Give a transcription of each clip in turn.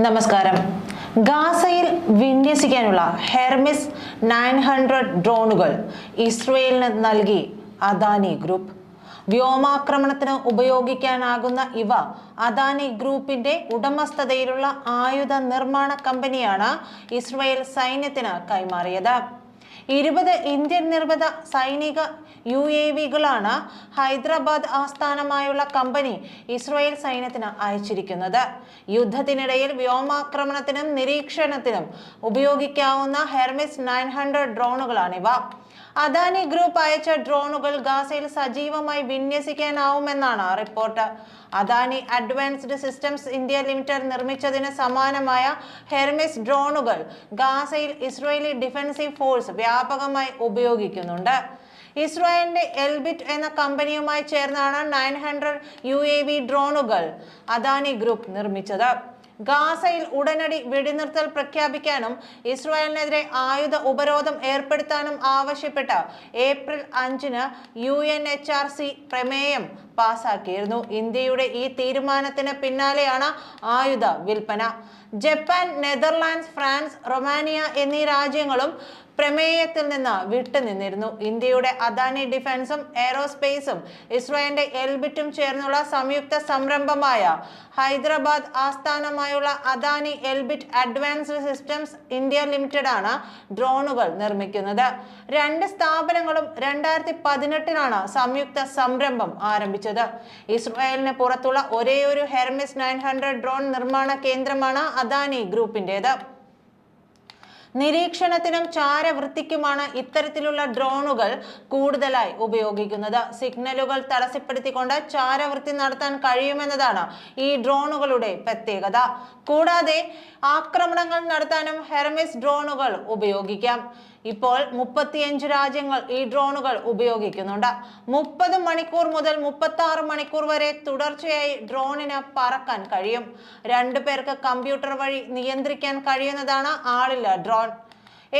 നമസ്കാരം. ഗാസയിൽ വിന്യസിക്കാനുള്ള Hermes nine hundred ഡ്രോണുകൾ ഇസ്രയേലിന് നൽകി അദാനി ഗ്രൂപ്പ്. വ്യോമാക്രമണത്തിന് ഉപയോഗിക്കാനാകുന്ന ഇവ അദാനി ഗ്രൂപ്പിന്റെ ഉടമസ്ഥതയിലുള്ള ആയുധ നിർമ്മാണ കമ്പനിയാണ് ഇസ്രയേൽ സൈന്യത്തിന് കൈമാറിയത്. ഇരുപത് ഇന്ത്യൻ നിർമ്മിത സൈനിക യു എ വികളാണ് ഹൈദരാബാദ് ആസ്ഥാനമായുള്ള കമ്പനി ഇസ്രായേൽ സൈന്യത്തിന് അയച്ചിരിക്കുന്നത്. യുദ്ധത്തിനിടയിൽ വ്യോമാക്രമണത്തിനും നിരീക്ഷണത്തിനും ഉപയോഗിക്കാവുന്ന ഹെർമിസ് നയൻ ഹൺഡ്രഡ് ഡ്രോണുകളാണിവ. അദാനി ഗ്രൂപ്പ് അയച്ച ഡ്രോണുകൾ ഗാസയിൽ സജീവമായി വിന്യസിക്കാനാവുമെന്നാണ് report. Adani advanced systems India limited നിർമ്മിച്ചതിന് സമാനമായ ഹെർമിസ് ഡ്രോണുകൾ ഗാസയിൽ ഇസ്രയേലി ഡിഫൻസീവ് ഫോഴ്സ് വ്യാപകമായി ഉപയോഗിക്കുന്നുണ്ട്. ഇസ്രായേലിന്റെ എൽബിറ്റ് എന്ന കമ്പനിയുമായി ചേർന്നാണ് nine hundred U A V ഡ്രോണുകൾ അദാനി ഗ്രൂപ്പ് നിർമ്മിച്ചത്. ഗാസയിൽ ഉടനടി വെടിനിർത്തൽ പ്രഖ്യാപിക്കാനും ഇസ്രായേലിനെതിരെ ആയുധ ഉപരോധം ഏർപ്പെടുത്താനും ആവശ്യപ്പെട്ട് ഏപ്രിൽ അഞ്ചിന് U N H R C പ്രമേയം പാസാക്കിയിരുന്നു. ഇന്ത്യയുടെ ഈ തീരുമാനത്തിന് പിന്നാലെയാണ് ആയുധ വിൽപ്പന. ജപ്പാൻ നെതർലാൻഡ്സ് ഫ്രാൻസ് റൊമാനിയ എന്നീ രാജ്യങ്ങളും പ്രമേയത്തിൽ നിന്ന് വിട്ടുനിന്നിരുന്നു ഇന്ത്യയുടെ അദാനി ഡിഫൻസും എയ്റോസ്പേസും ഇസ്രോയിന്റെ എൽബിറ്റും ചേർന്നുള്ള സംയുക്ത സംരംഭമായ ഹൈദരാബാദ് ആസ്ഥാനമായുള്ള Adani Elbit advanced systems India limited ആണ് ഡ്രോണുകൾ നിർമ്മിക്കുന്നത്. രണ്ട് സ്ഥാപനങ്ങളും രണ്ടായിരത്തി പതിനെട്ടിലാണ് സംയുക്ത സംരംഭം ആരംഭിച്ചത്. ഇസ്രായേലിന് പുറത്തുള്ള ഒരേയൊരു ഹെർമിസ് നയൻ ഹൺഡ്രഡ് ഡ്രോൺ നിർമ്മാണ കേന്ദ്രമാണ് അദാനി ഗ്രൂപ്പിന്റേത് നിരീക്ഷണത്തിനും ചാരവൃത്തിക്കുമാണ് ഇത്തരത്തിലുള്ള ഡ്രോണുകൾ കൂടുതലായി ഉപയോഗിക്കുന്നത്. സിഗ്നലുകൾ തടസ്സപ്പെടുത്തിക്കൊണ്ട് ചാരവൃത്തി നടത്താൻ കഴിയുമെന്നതാണ് ഈ ഡ്രോണുകളുടെ പ്രത്യേകത. കൂടാതെ ആക്രമണങ്ങൾ നടത്താനും ഹെർമിസ് ഡ്രോണുകൾ ഉപയോഗിക്കാം. ഇപ്പോൾ മുപ്പത്തിയഞ്ച് രാജ്യങ്ങൾ ഈ ഡ്രോണുകൾ ഉപയോഗിക്കുന്നുണ്ട്. മുപ്പത് മണിക്കൂർ മുതൽ മുപ്പത്തി ആറ് മണിക്കൂർ വരെ തുടർച്ചയായി ഡ്രോണിന് പറക്കാൻ കഴിയും. രണ്ടു പേർക്ക് കമ്പ്യൂട്ടർ വഴി നിയന്ത്രിക്കാൻ കഴിയുന്നതാണ് ആളില്ല ഡ്രോൺ.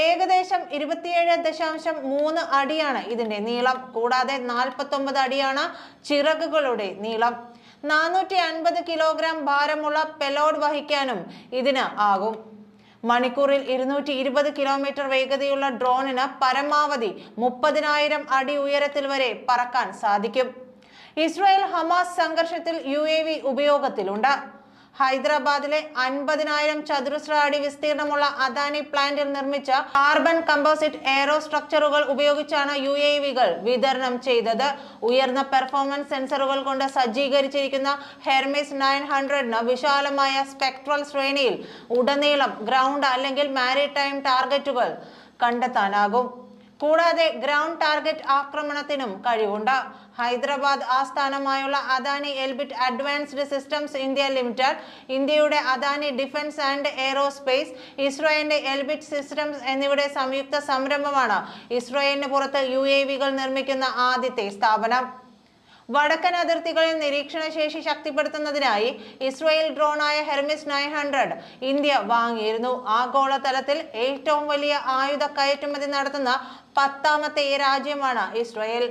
ഏകദേശം ഇരുപത്തിയേഴ് ദശാംശം മൂന്ന് അടിയാണ് ഇതിന്റെ നീളം. കൂടാതെ നാൽപ്പത്തി ഒമ്പത് അടിയാണ് ചിറകുകളുടെ നീളം. നാനൂറ്റി അൻപത് കിലോഗ്രാം ഭാരമുള്ള പെലോഡ് വഹിക്കാനും ഇതിന് ആകും. മണിക്കൂറിൽ ഇരുന്നൂറ്റി ഇരുപത് കിലോമീറ്റർ വേഗതയുള്ള ഡ്രോണിന് പരമാവധി മുപ്പതിനായിരം അടി ഉയരത്തിൽ വരെ പറക്കാൻ സാധിക്കും. ഇസ്രായേൽ ഹമാസ് സംഘർഷത്തിൽ യു ഉപയോഗത്തിലുണ്ട്. ഹൈദരാബാദിലെ അൻപതിനായിരം ചതുരശ്ര അടി വിസ്തീർണമുള്ള അദാനി പ്ലാന്റിൽ നിർമ്മിച്ച കാർബൺ കമ്പോസിറ്റ് എയറോ സ്ട്രക്ചറുകൾ ഉപയോഗിച്ചാണ് യു എ വികൾ വിതരണം ചെയ്തത്. ഉയർന്ന പെർഫോമൻസ് സെൻസറുകൾ കൊണ്ട് സജ്ജീകരിച്ചിരിക്കുന്ന ഹെർമിസ് നയൻ ഹൺഡ്രഡിന് വിശാലമായ സ്പെക്ട്രൽ ശ്രേണിയിൽ ഉടനീളം ഗ്രൗണ്ട് അല്ലെങ്കിൽ മാരിടൈം ടാർഗറ്റുകൾ കണ്ടെത്താനാകും. കൂടാതെ ഗ്രൗണ്ട് ടാർഗറ്റ് ആക്രമണത്തിനും കഴിവുണ്ട്. ഹൈദരാബാദ് ആസ്ഥാനമായുള്ള Adani Elbit advanced systems India limited ഇന്ത്യയുടെ അദാനി ഡിഫൻസ് ആൻഡ് എയറോസ്പേസ് ഇസ്രോയേലിന്റെ എൽബിറ്റ് സിസ്റ്റംസ് എന്നിവയുടെ സംയുക്ത സംരംഭമാണ് ഇസ്രോയേലിന് പുറത്ത് യു നിർമ്മിക്കുന്ന ആദ്യത്തെ സ്ഥാപനം. വടക്കൻ അതിർത്തികളിൽ നിരീക്ഷണ ശേഷി ശക്തിപ്പെടുത്തുന്നതിനായി ഇസ്രയേൽ ഡ്രോണായ ഹെർമിസ് നയൻ ഹൺഡ്രഡ് ഇന്ത്യ വാങ്ങിയിരുന്നു. ആഗോളതലത്തിൽ ഏറ്റവും വലിയ ആയുധ കയറ്റുമതി നടത്തുന്ന പത്താമത്തെ രാജ്യമാണ് ഇസ്രയേൽ.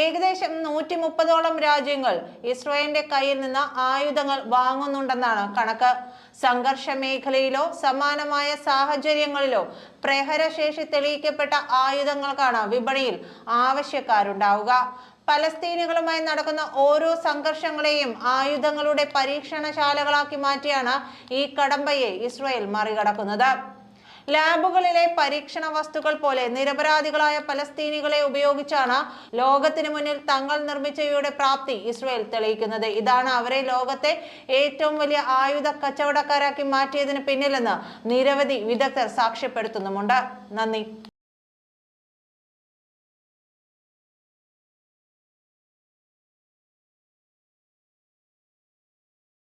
ഏകദേശം നൂറ്റി മുപ്പതോളം രാജ്യങ്ങൾ ഇസ്രയേലിന്റെ കയ്യിൽ നിന്ന് ആയുധങ്ങൾ വാങ്ങുന്നുണ്ടെന്നാണ് കണക്ക്. സംഘർഷ മേഖലയിലോ സമാനമായ സാഹചര്യങ്ങളിലോ പ്രഹരശേഷി തെളിയിക്കപ്പെട്ട ആയുധങ്ങൾക്കാണ് വിപണിയിൽ ആവശ്യക്കാരുണ്ടാവുക. പലസ്തീനുകളുമായി നടക്കുന്ന ഓരോ സംഘർഷങ്ങളെയും ആയുധങ്ങളുടെ പരീക്ഷണശാലകളാക്കി മാറ്റിയാണ് ഈ കടമ്പയെ ഇസ്രായേൽ മറികടക്കുന്നത്. ലാബുകളിലെ പരീക്ഷണ വസ്തുക്കൾ പോലെ നിരപരാധികളായ പലസ്തീനികളെ ഉപയോഗിച്ചാണ് ലോകത്തിന് മുന്നിൽ തങ്ങൾ നിർമ്മിച്ചവയുടെ പ്രാപ്തി ഇസ്രയേൽ തെളിയിക്കുന്നത്. ഇതാണ് അവരെ ലോകത്തെ ഏറ്റവും വലിയ ആയുധ കച്ചവടക്കാരാക്കി മാറ്റിയതിന് പിന്നിലെന്ന് നിരവധി വിദഗ്ധർ സാക്ഷ്യപ്പെടുത്തുന്നുമുണ്ട്. നന്ദി.